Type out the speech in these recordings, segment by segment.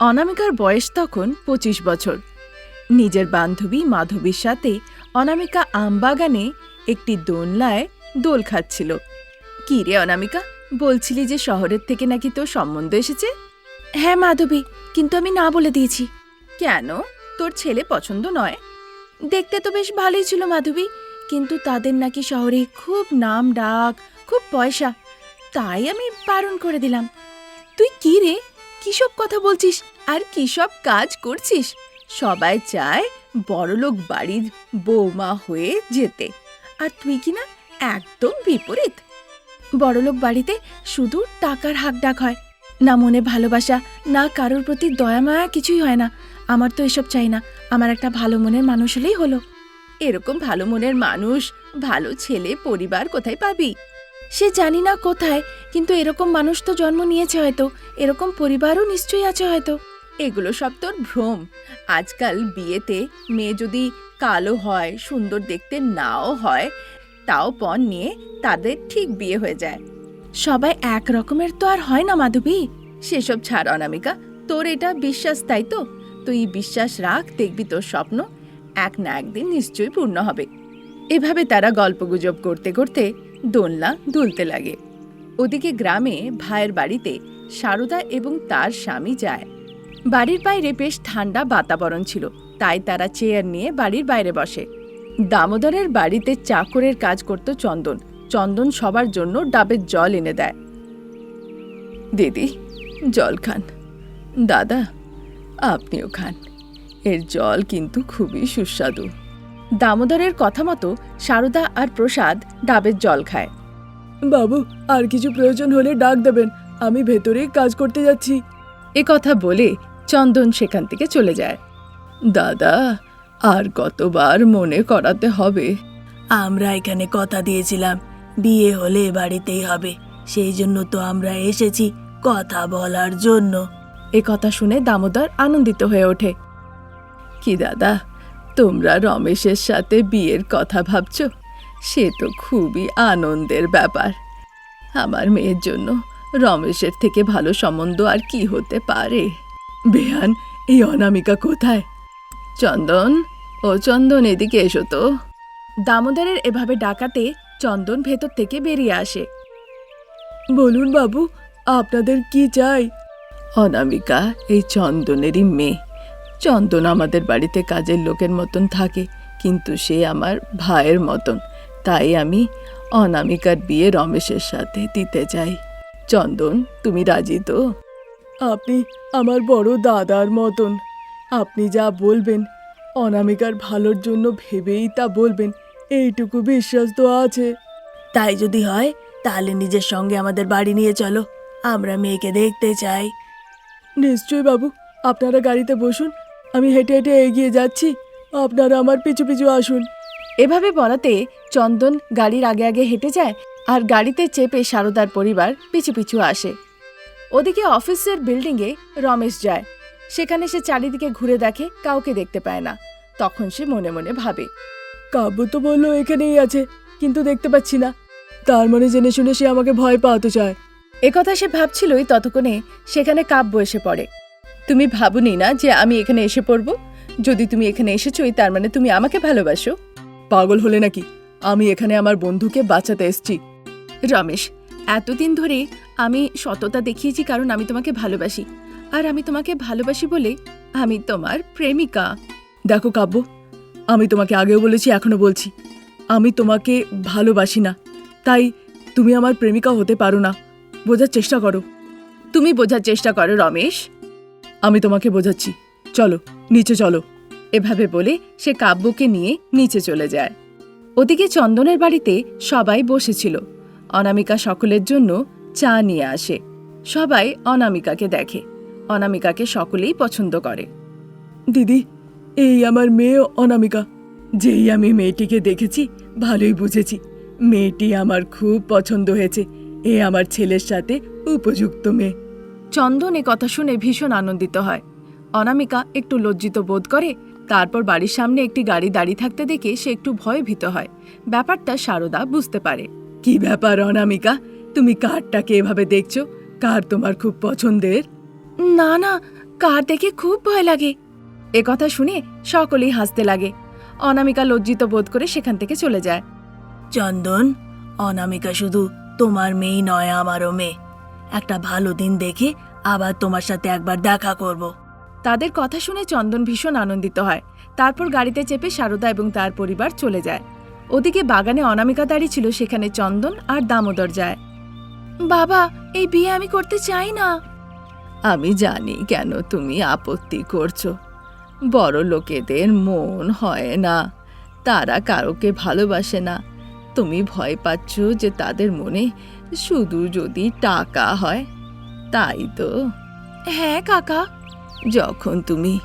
অনামিকার বয়স তখন পঁচিশ বছর। নিজের বান্ধবী মাধবীর সাথে অনামিকা আমবাগানে একটি দোলনায় দোল খাচ্ছিল। কি রে অনামিকা, বলছিলি যে শহরের থেকে নাকি তোর সম্বন্ধ এসেছে? হ্যাঁ মাধবী, কিন্তু আমি না বলে দিয়েছি। কেন? তোর ছেলে পছন্দ নয়? দেখতে তো বেশ ভালোই ছিল মাধবী, কিন্তু তাদের নাকি শহরে খুব নাম ডাক, খুব পয়সা, তাই আমি বারণ করে দিলাম। তুই কি রে? কিসব কথা বলছিস? আর কিসব কাজ করছিস? সবাই চায় বড়লোক বাড়ির বৌমা হয়ে যেতে। আর তুই কি না একদম বিপরীত? বড়লোক বাড়িতে শুধু টাকার হাক ডাক হয়। না মনে ভালোবাসা, না কারোর প্রতি দয়া মায়া কিছুই হয় না। আমার তো এসব চাই না। আমার একটা ভালো মনের মানুষ হলেই হলো। এরকম ভালো মনের মানুষ, ভালো ছেলে পরিবার কোথায় পাবি? সে জানি না কোথায় কিন্তু এরকম মানুষ তো জন্ম নিয়েছে হয়তো এরকম পরিবারও নিশ্চয়ই আছে হয়তো। এগুলো সব তোর ভ্রম। আজকাল বিয়েতে মেয়ে যদি কালো হয় সুন্দর দেখতে নাও হয় তাও পণ নিয়ে তাদের ঠিক বিয়ে হয়ে যায়। সবাই এক রকমের তো আর হয় না মাধবী। সেসব ছাড় অনামিকা। তোর এটা বিশ্বাস তাই তো? তুই বিশ্বাস রাখ দেখবি তোর স্বপ্ন। এক না একদিন নিশ্চয়ই পূর্ণ হবে। এভাবে তারা গল্পগুজব করতে করতে দোলনা দুলতে লাগে। ওদিকে গ্রামে ভাইয়ের বাড়িতে সারদা এবং তার স্বামী যায়। বাড়ির বাইরে বেশ ঠান্ডা বাতাবরণ ছিল, তাই তারা চেয়ার নিয়ে বাড়ির বাইরে বসে। দামোদরের বাড়িতে চাকরের কাজ করত চন্দন। চন্দন সবার জন্য ডাবের জল এনে দেয়। দিদি, জল খান। দাদা, আপনিও খান। এর জল কিন্তু খুবই সুস্বাদু। দামোদরের কথা মতো সারদা আর প্রসাদ ডাবের জল খায়। বাবু আর কিছু প্রয়োজন হলে ডাক দেবেন। আমি ভেতরে কাজ করতে যাচ্ছি। এ কথা বলে চন্দন সেখান থেকে চলে যায়। দাদা আর কতবার মনে করাতে হবে? আমরা এখানে কথা দিয়েছিলাম বিয়ে হলে বাড়িতেই হবে। সেই জন্য তো আমরা এসেছি কথা বলার জন্য। এ কথা শুনে দামোদর আনন্দিত হয়ে ওঠে। কি দাদা তোমরা রমেশের সাথে বিয়ের কথা ভাবছ? সে তো খুবই আনন্দের ব্যাপার। আমার মেয়ের জন্য রমেশের থেকে ভালো সম্বন্ধ আর কি হতে পারে? বেহান, এই অনামিকা কোথায়? চন্দন, ও চন্দন এদিকে এসো তো। দামোদরের এভাবে ডাকাতে চন্দন ভেতর থেকে বেরিয়ে আসে। বলুন বাবু, আপনাদের কি চাই? অনামিকা, এই চন্দনেরই মেয়ে। চন্দন আমাদের বাড়িতে কাজের লোকের মতন থাকে কিন্তু সে আমার ভাইয়ের মতন। তাই আমি অনামিকার বিয়ে রমেশের সাথে দিতে চাই। চন্দন তুমি রাজি তো? আপনি আমার বড় দাদার মতন। আপনি যা বলবেন অনামিকার ভালোর জন্য ভেবেই তা বলবেন এইটুকু বিশ্বাস তো আছে। তাই যদি হয় তাহলে নিজের সঙ্গে আমাদের বাড়ি নিয়ে চলো। আমরা মেয়েকে দেখতে চাই। নিশ্চয় বাবু আপনারা গাড়িতে বসুন আমি হেঁটে হেঁটে এগিয়ে যাচ্ছি। আপনারা আমার পিছু পিছু আসুন। এভাবে বলাতে চন্দন গাড়ির আগে আগে হেঁটে যায় আর গাড়িতে চেপে সারদার পরিবার পিছু পিছু আসে। ওদিকে অফিসের বিল্ডিংয়ে রমেশ যায়। সেখানে সে চারিদিকে ঘুরে দেখে কাউকে দেখতে পায় না। তখন সে মনে মনে ভাবে কাব্য তো বলল এখানেই আছে কিন্তু দেখতে পাচ্ছি না। তার মনে জেনে শুনে সে আমাকে ভয় পাওয়াতে চায়। একথা সে ভাবছিলই ততক্ষণে সেখানে কাব্য এসে পড়ে। তুমি ভাবুনি না যে আমি এখানে এসে পড়ব? যদি তুমি এখানে এসেছোই, তার মানে তুমি আমাকে ভালোবাসো। পাগল হলে নাকি? আমি এখানে আমার বন্ধুকে বাঁচাতে এসছি। রমেশ, এতদিন ধরে আমি সততা দেখিয়েছি কারণ আমি তোমাকে ভালোবাসি। আর আমি তোমাকে ভালোবাসি বলে আমি তোমার প্রেমিকা। দেখো কাব্য, আমি তোমাকে আগেও বলেছি, এখনও বলছি। আমি তোমাকে ভালোবাসি না। তাই তুমি আমার প্রেমিকা হতে পারো না। বোঝার চেষ্টা করো। তুমি বোঝার চেষ্টা করো, রমেশ। আমি তোমাকে বোঝাচ্ছি। চলো, নিচে চলো। এভাবে বলে সে কাব্যকে নিয়ে নিচে চলে যায়। ওদিকে চন্দনের বাড়িতে সবাই বসেছিল। অনামিকা সকলের জন্য চা নিয়ে আসে। সবাই অনামিকাকে দেখে। অনামিকাকে সকলেই পছন্দ করে। দিদি, এই আমার মেয়ে অনামিকা। যেই আমি মেয়েটিকে দেখেছি, ভালোই বুঝেছি। মেয়েটি আমার খুব পছন্দ হয়েছে। এ আমার ছেলের সাথে উপযুক্ত মেয়ে। চন্দন এ কথা শুনে ভীষণ আনন্দিত হয়। অনামিকা একটু লজ্জিত বোধ করে, তারপর বাড়ির সামনে একটি গাড়ি দাঁড়িয়ে থাকতে দেখে সে একটু ভয়ভীত হয়। ব্যাপারটা সারদা বুঝতে পারে। কি ব্যাপার অনামিকা? তুমি কারটাকে এভাবে দেখছ? কার তোমার খুব পছন্দের? না না, কার দেখে খুব ভয় লাগে। এ কথা শুনে সকলেই হাসতে লাগে। অনামিকা লজ্জিত বোধ করে সেখান থেকে চলে যায়। চন্দন, অনামিকা শুধু তোমার মেয়ে নয়, আমারও মেয়ে। একটা ভালো দিন দেখে আবার তোমার সাথে একবার দেখা করব। তাদের কথা শুনে চন্দন ভীষণ আনন্দিত হয়। তারপর গাড়িতে চেপে সারদা এবং তার পরিবার চলে যায়। ওদিকে বাগানে অনামিকা দাঁড়িয়ে ছিল সেখানে চন্দন আর দামোদর যায়। বাবা এই বিয়ে আমি করতে চাই না। আমি জানি কেন তুমি আপত্তি করছ। বড় লোকেদের মন হয় না। তারা কারোকে ভালোবাসে না। তুমি ভয় পাচ্ছ যে তাদের মনে শুধু যদি টাকা হয় তাই তো। হ্যাঁ কাকা। যখন তুমি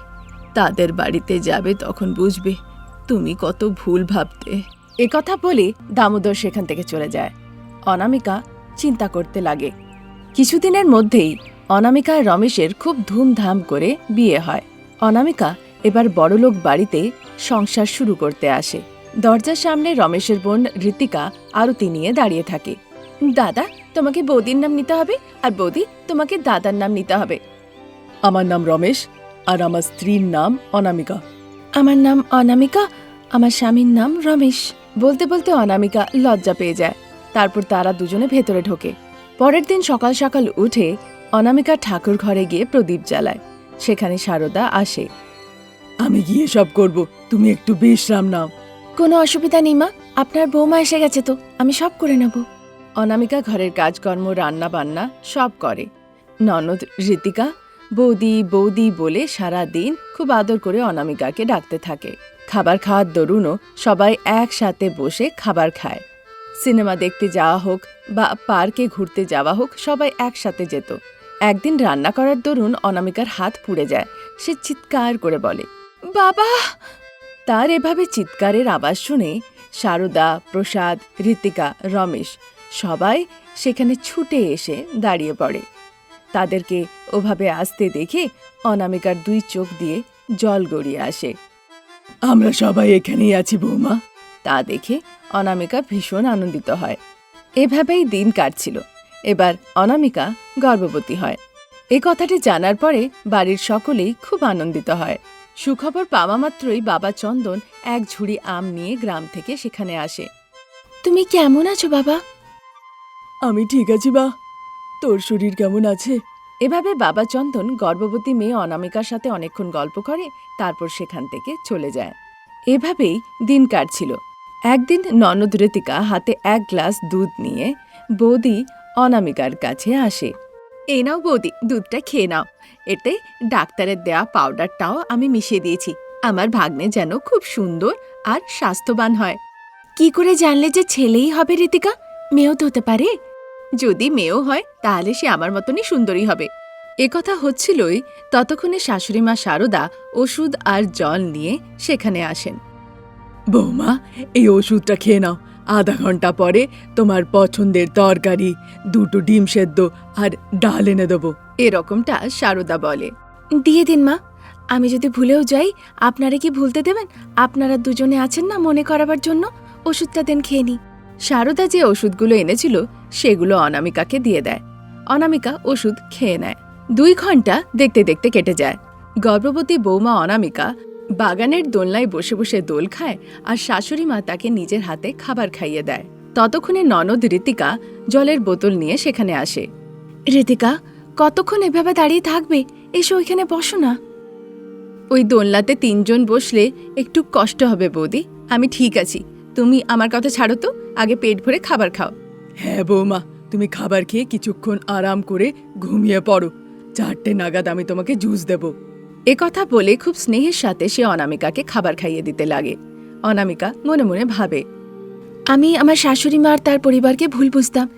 তাদের বাড়িতে যাবে তখন বুঝবে তুমি কত ভুল ভাবতে। এ কথা বলে দামোদর সেখান থেকে চলে যায়। অনামিকা চিন্তা করতে লাগে। কিছুদিনের মধ্যেই অনামিকা আর রমেশের খুব ধুমধাম করে বিয়ে হয়। অনামিকা এবার বড়লোক বাড়িতে সংসার শুরু করতে আসে। দরজার সামনে রমেশের বোন ঋতিকা আরতি নিয়ে দাঁড়িয়ে থাকে। দাদা তোমাকে বৌদির নাম নিতে হবে আর বৌদি তোমাকে দাদার নাম নিতে হবে। আমার নাম রমেশ আর আমার স্ত্রীর নাম অনামিকা। আমার নাম অনামিকা আমার স্বামীর নাম রমেশ। বলতে বলতে অনামিকা লজ্জা পেয়ে যায়। তারপর তারা দুজনে ভেতরে ঢোকে। পরের দিন সকাল সকাল উঠে অনামিকা ঠাকুর ঘরে গিয়ে প্রদীপ জ্বালায়। সেখানে সারদা আসে। আমি গিয়ে সব করব তুমি একটু বিশ্রাম নাও। কোনো অসুবিধা নেই মা আপনার বৌমা এসে গেছে তো আমি সব করে নেব। অনামিকা ঘরের কাজকর্ম রান্না বান্না সব করে। ননদ ঋতিকা, বৌদি বৌদি বলে সারা দিন খুব আদর করে অনামিকাকে ডাকতে থাকে। খাবার খাওয়ার দরুনও সবাই একসাথে বসে খাবার খায়। সিনেমা দেখতে যাওয়া হোক বা পার্কে ঘুরতে যাওয়া হোক, সবাই একসাথে যেত। একদিন রান্না করার দরুন অনামিকার হাত পুড়ে যায়। সে চিৎকার করে বলে, বাবা! তার এভাবে চিৎকারের আওয়াজ শুনে সারদা, প্রসাদ, ঋতিকা, রমেশ সবাই সেখানে ছুটে এসে দাঁড়িয়ে পড়ে। তাদেরকে ওভাবে আসতে দেখে অনামিকার দুই চোখ দিয়ে জল গড়িয়ে আসে। আমরা সবাই এখানেই আছি বৌমা। তা দেখে অনামিকা ভীষণ আনন্দিত হয়। এভাবেই দিন কাটছিল। এবার অনামিকা গর্ভবতী হয়। এই কথাটি জানার পরে বাড়ির সকলেই খুব আনন্দিত হয়। সুখবর পাওয়া মাত্রই বাবা চন্দন এক ঝুড়ি আম নিয়ে গ্রাম থেকে সেখানে আসে। তুমি কেমন আছো বাবা? আমি ঠিক আছি বা। তোর শরীর কেমন আছে? এভাবে বাবা চন্দন গর্ভবতী মেয়ে অনামিকার সাথে অনেকক্ষণ গল্প করে তারপর সেখান থেকে চলে যায়। এভাবেই দিন কাটছিল। একদিন ননদ ঋতিকা হাতে এক গ্লাস দুধ নিয়ে বৌদি অনামিকার কাছে আসে। এই নাও বৌদি দুধটা খেয়ে নাও। এতে ডাক্তারের দেয়া পাউডারটাও আমি মিশিয়ে দিয়েছি। আমার ভাগ্নে যেন খুব সুন্দর আর স্বাস্থ্যবান হয়। কি করে জানলে যে ছেলেই হবে ঋতিকা মেয়েও তো হতে পারে। যদি মেয়েও হয়, তাহলে সে আমার মতনই সুন্দরী হবে। একথা হচ্ছিলই ততক্ষণে শাশুড়িমা শারদা ওষুধ আর জল নিয়ে সেখানে আসেন। বৌমা, এই ওষুধটা খেয়ে নাও। আধা ঘণ্টা পরে তোমার পছন্দের তরকারি, দুটো ডিম সেদ্ধ আর ডাল এনে দেবো। এরকমটা শারদা বলে। দিয়ে দিন মা। আমি যদি ভুলেও যাই, আপনারা কি ভুলতে দেবেন? আপনারা দুজনে আছেন না মনে করাবার জন্য? ওষুধটা দেন খেয়ে নি। শারদা যে ওষুধগুলো এনেছিল, সেগুলো অনামিকাকে দিয়ে দেয়। অনামিকা ওষুধ খেয়ে নেয়। দুই ঘণ্টা দেখতে দেখতে কেটে যায়। গর্ভবতী বৌমা অনামিকা বাগানের দোলনায় বসে বসে দোল খায় আর শাশুড়ি মা তাকে নিজের হাতে খাবার খাইয়ে দেয়। ততক্ষণে ননদ ঋতিকা জলের বোতল নিয়ে সেখানে আসে। ঋতিকা, কতক্ষণ এভাবে দাঁড়িয়ে থাকবে? এসো ওইখানে বসো না। ওই দোলনাতে তিনজন বসলে একটু কষ্ট হবে বৌদি। আমি ঠিক আছি। তুমি আমার কথা ছাড়ো তো আগে পেট ভরে খাবার খাও। হ্যাঁ বৌমা তুমি খাবার খেয়ে কিছুক্ষণ আরাম করে ঘুমিয়ে পড়ো। চারটে নাগাদ আমি তোমাকে জুস দেব। এ কথা বলে খুব স্নেহের সাথে সে অনামিকাকে খাবার খাইয়ে দিতে লাগে। অনামিকা মনে মনে ভাবে আমি আমার শাশুড়ি মা আর তার পরিবারকে ভুল বুঝতাম।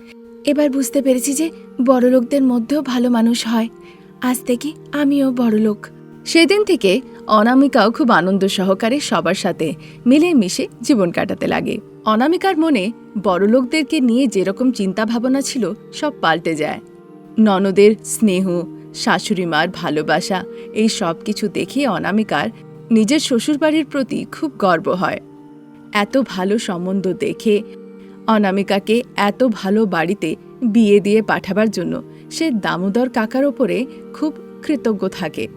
এবার বুঝতে পেরেছি যে বড়লোকদের মধ্যেও ভালো মানুষ হয়। আজ থেকে আমিও বড়লোক। সেদিন থেকে অনামিকাও খুব আনন্দ সহকারে সবার সাথে মিলেমিশে জীবন কাটাতে লাগে। অনামিকার মনে বড়লোকদেরকে নিয়ে যেরকম চিন্তা ভাবনা ছিল, সব পাল্টে যায়। ননদের স্নেহ শাশুড়ি মার ভালোবাসা, এই সব কিছু দেখে অনামিকার নিজের শ্বশুরবাড়ির প্রতি খুব গর্ব হয়। এত ভালো সম্বন্ধ দেখে অনামিকাকে এত ভালো বাড়িতে বিয়ে দিয়ে পাঠাবার জন্য সে দামোদর কাকার ওপরে খুব কৃতজ্ঞ থাকে।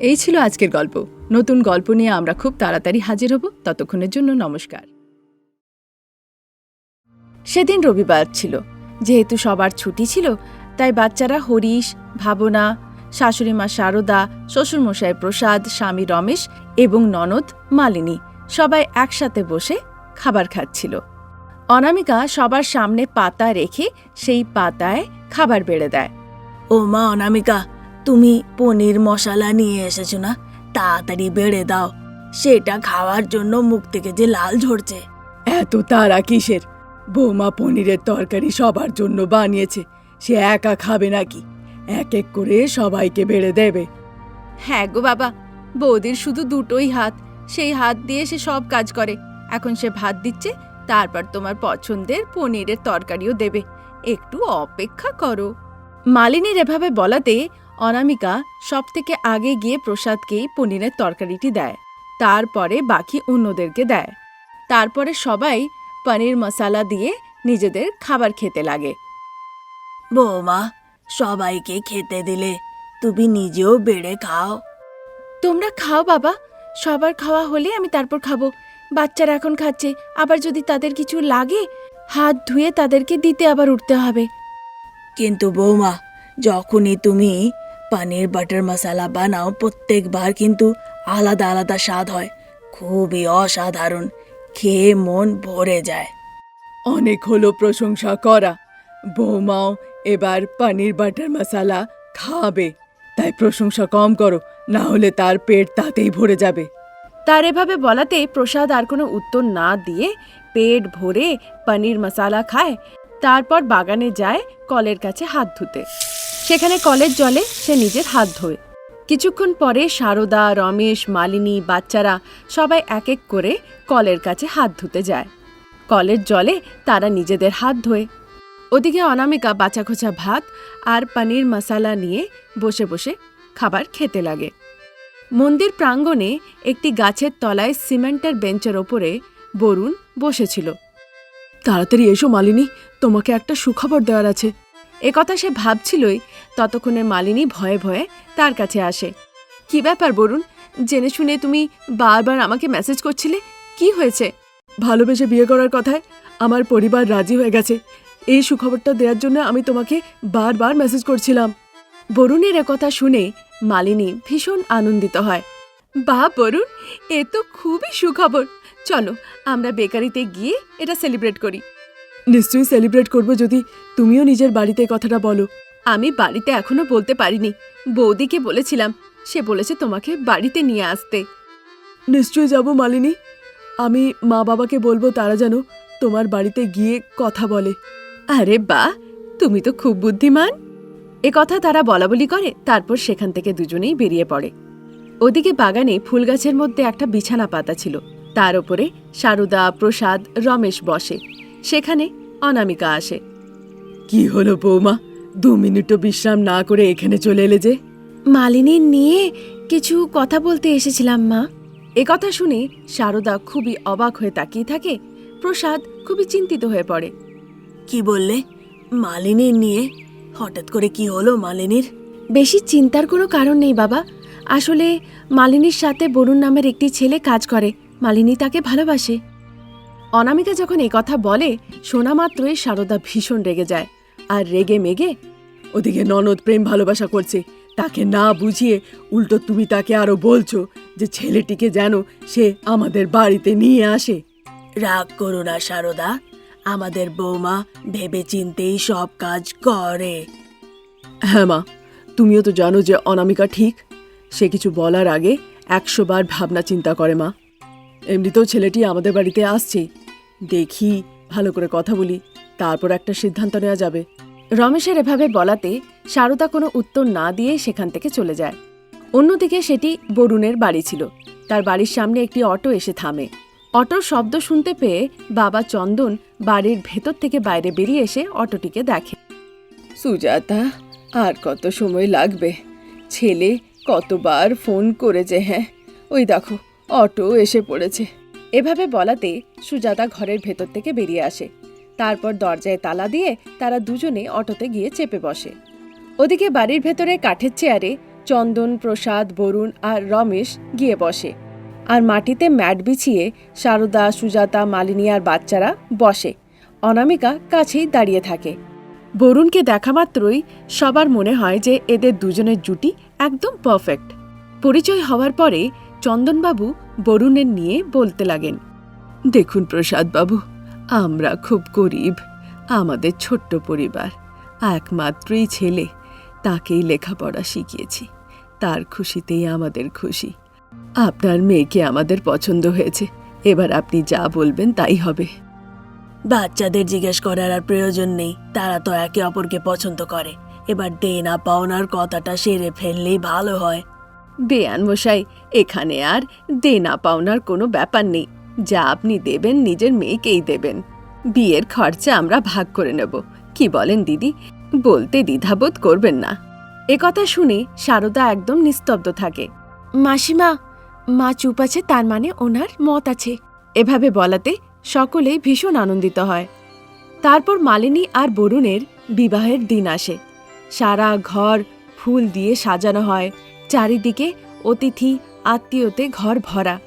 এই ছিল আজকের গল্প। নতুন গল্প নিয়ে আমরা খুব তাড়াতাড়ি হাজির হব। ততক্ষণের জন্য নমস্কার। সেদিন রবিবার ছিল। যেহেতু সবার ছুটি ছিল, তাই বাচ্চারা হরিশ, ভাবনা শাশুড়ি মা শারদা শ্বশুরমশাই প্রসাদ, স্বামী রমেশ এবং ননদ, মালিনী সবাই একসাথে বসে খাবার খাচ্ছিল। অনামিকা সবার সামনে পাতা রেখে সেই পাতায় খাবার বেড়ে দেয়। ও মা অনামিকা তুমি পনির মশলা নিয়ে এসেছ না? তাড়াতাড়ি বেড়ে দাও। সেটা খাওয়ার জন্য মুখ থেকে যে লাল ঝরছে। এত তারা কিসের? বৌমা পনিরের তরকারি সবার জন্য বানিয়েছে। সে একা খাবে নাকি? এক এক করে সবাইকে বেড়ে দেবে। হ্যাঁ গো বাবা বৌদির শুধু দুটোই হাত। সেই হাত দিয়ে সে সব কাজ করে। এখন সে ভাত দিচ্ছে তারপর তোমার পছন্দের পনিরের তরকারিও দেবে। একটু অপেক্ষা করো। মালিনীর এভাবে বলাতে অনামিকা সব থেকে আগে গিয়ে প্রসাদকেই পনিরের তরকারিটি দেয়। তারপরে বাকি অন্যদেরকে দেয়। তারপরে সবাই পনির মশালা দিয়ে নিজেদের খাবার খেতে লাগে। বৌমা সবাইকে খেতে দিলে তুমি নিজেও বেড়ে খাও। তোমরা খাও বাবা সবার খাওয়া হলে আমি তারপর খাব। বাচ্চারা এখন খাচ্ছে আবার যদি তাদের কিছু লাগে হাত ধুয়ে তাদেরকে দিতে আবার উঠতে হবে। কিন্তু বৌমা যখনই তুমি পানির বাটার মশালা বানাও প্রত্যেকবার কিন্তু আলাদা আলাদা স্বাদ হয়। খুবই অসাধারণ। খেয়ে মন ভরে যায়। অনেক হলো প্রশংসা করা। বৌমাও এবার পানির বাটার মশালা খাবে। তাই প্রশংসা কম করো না হলে তার পেট তাতেই ভরে যাবে। তার এভাবে বলাতে প্রসাদ আর কোনো উত্তর না দিয়ে পেট ভরে পনির মশালা খায়। তারপর বাগানে যায় কলের কাছে হাত ধুতে। সেখানে কলের জলে সে নিজের হাত ধোয়। কিছুক্ষণ পরে সারদা, রমেশ, মালিনী, বাচ্চারা সবাই এক এক করে কলের কাছে হাত ধুতে যায়। কলের জলে তারা নিজেদের হাত ধোয়। ওদিকে অনামিকা বাঁচাখোচা ভাত আর পনির মশালা নিয়ে বসে বসে খাবার খেতে লাগে। মন্দির প্রাঙ্গণে একটি গাছের তলায় সিমেন্টের বেঞ্চের ওপরে বরুণ বসেছিল। তাড়াতাড়ি এসো মালিনী, তোমাকে একটা সুখবর দেওয়ার আছে। একথা সে ভাবছিলই, ততক্ষণে মালিনী ভয়ে ভয়ে তার কাছে আসে। কি ব্যাপার বরুণ? জেনে শুনে তুমি বারবার আমাকে মেসেজ করছিলে? কি হয়েছে? ভালোবেসে বিয়ে করার কথায় আমার পরিবার রাজি হয়ে গেছে। এই সুখবরটা দেওয়ার জন্য আমি তোমাকে বারবার মেসেজ করছিলাম। বরুণের কথা শুনে মালিনী ভীষণ আনন্দিত হয়। বা বরুণ, এ তো খুবই সুখবর। চলো, আমরা বেকারিতে গিয়ে এটা সেলিব্রেট করি। নিশ্চয়ই সেলিব্রেট করব যদি তুমিও নিজের বাড়িতে কথাটা বলো। আমি বাড়িতে এখনও বলতে পারিনি। বৌদিকে বলেছিলাম সে বলেছে তোমাকে বাড়িতে নিয়ে আসতে। নিশ্চয়ই যাব মালিনী। আমি মা বাবাকে বলব তারা যেন তোমার বাড়িতে গিয়ে কথা বলে। আরে বাহ তুমি তো খুব বুদ্ধিমান। এ কথা তারা বলা বলি করে তারপর সেখান থেকে দুজনেই বেরিয়ে পড়ে। ওদিকে বাগানে ফুল গাছের মধ্যে একটা বিছানা পাতা ছিল। তার ওপরে সারদা প্রসাদ রমেশ বসে। সেখানে অনামিকা আসে। কি হলো বৌমা? দু মিনিটও বিশ্রাম না করে এখানে চলে এলে যে? মালিনী নিয়ে কিছু কথা বলতে এসেছিলাম মা। এ কথা শুনে সারদা খুবই অবাক হয়ে তাকিয়ে থাকে। প্রসাদ খুবই চিন্তিত হয়ে পড়ে। কি বললে? মালিনীর নিয়ে? হঠাৎ করে কি হলো মালিনীর? বেশি চিন্তার কোনো কারণ নেই বাবা। আসলে মালিনীর সাথে বরুণ নামের একটি ছেলে কাজ করে। মালিনী তাকে ভালোবাসে। অনামিকা যখন এই কথা বলে শোনা মাত্রই সারদা ভীষণ রেগে যায় আর রেগে মেগে, ওদিকে ননদ প্রেম ভালোবাসা করছে, তাকে না বুঝিয়ে উল্টো তুমি তাকে আরও বলছো যে ছেলেটিকে যেন সে আমাদের বাড়িতে নিয়ে আসে। রাগ করো না সারদা, আমাদের বৌমা ভেবে চিন্তেই সব কাজ করে। হ্যাঁ মা, তুমিও তো জানো যে অনামিকা ঠিক, সে কিছু বলার আগে একশো বার ভাবনা চিন্তা করে মা। এমনিতেও ছেলেটি আমাদের বাড়িতে আসছে দেখি, ভালো করে কথা বলি, তারপর একটা সিদ্ধান্ত নেওয়া যাবে। রমেশের এভাবে বলাতে সারদা কোনো উত্তর না দিয়ে সেখান থেকে চলে যায়। অন্যদিকে সেটি বরুণের বাড়ি ছিল। তার বাড়ির সামনে একটি অটো এসে থামে। অটোর শব্দ শুনতে পেয়ে বাবা চন্দন বাড়ির ভেতর থেকে বাইরে বেরিয়ে এসে অটোটিকে দেখে। সুজাতা, আর কত সময় লাগবে? ছেলে কতবার ফোন করেছে হ্যাঁ? ওই দেখো, অটো এসে পড়েছে। এভাবে বলাতে সুজাতা ঘরের ভেতর থেকে বেরিয়ে আসে। তারপর দরজায় তালা দিয়ে তারা দুজনে অটোতে গিয়ে চেপে বসে। ওদিকে বাড়ির ভেতরে কাঠের চেয়ারে চন্দন, প্রসাদ, বরুণ আর রমেশ গিয়ে বসে। আর মাটিতে ম্যাট বিছিয়ে সারদা, সুজাতা, মালিনী আর বাচ্চারা বসে। অনামিকা কাছেই দাঁড়িয়ে থাকে। বরুণকে দেখা মাত্রই সবার মনে হয় যে এদের দুজনের জুটি একদম পারফেক্ট পরিচয় হওয়ার পরে চন্দনবাবু বরুণের নিয়ে বলতে লাগেন, দেখুন প্রসাদ বাবু, আমরা খুব গরিব, আমাদের ছোট্ট পরিবার, একমাত্রই ছেলে, তাকেই লেখাপড়া শিখিয়েছি, তার খুশিতেই আমাদের খুশি। আপনার মেয়েকে আমাদের পছন্দ হয়েছে, এবার আপনি যা বলবেন তাই হবে। বাচ্চাদের জিজ্ঞেস করার আর প্রয়োজন নেই, তারা তো একে অপরকে পছন্দ করে। এবার দেনা পাওনার কথাটা সেরে ফেললেই ভালো হয়। বেয়ান মশাই এখানে আর দেনা পাওনার কোনো ব্যাপার নেই। যা আপনি দেবেন নিজের মেয়েকেই দেবেন। বিয়ের খরচা আমরা ভাগ করে নেব। কি বলেন দিদি? বলতে দ্বিধাবোধ করবেন না। একথা শুনে সারদা একদম নিস্তব্ধ থাকে। মাসিমা মা চুপ আছে তার মানে ওনার মত আছে। এভাবে বলাতে সকলেই ভীষণ আনন্দিত হয়। তারপর মালিনী আর বরুণের বিবাহের দিন আসে। সারা ঘর ফুল দিয়ে সাজানো হয়। চারিদিকে অতিথি, আত্মীয়তে ঘর ভরা।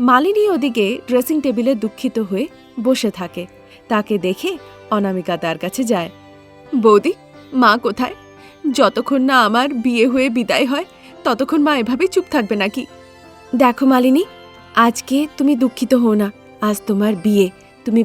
মালিনী ওদিকে ড্রেসিং টেবিলে দুঃখিত হয়ে বসে থাকে। তাকে দেখে অনামিকা তার কাছে যায়। বৌদি, মা কোথায়? যতক্ষণ না আমার বিয়ে হয়ে বিদায় হয়, ততক্ষণ মা এভাবে চুপ থাকবে নাকি? দেখো মালিনী, আজকে তুমি দুঃখিত হও না। আজ তোমার বিয়ে। তুমি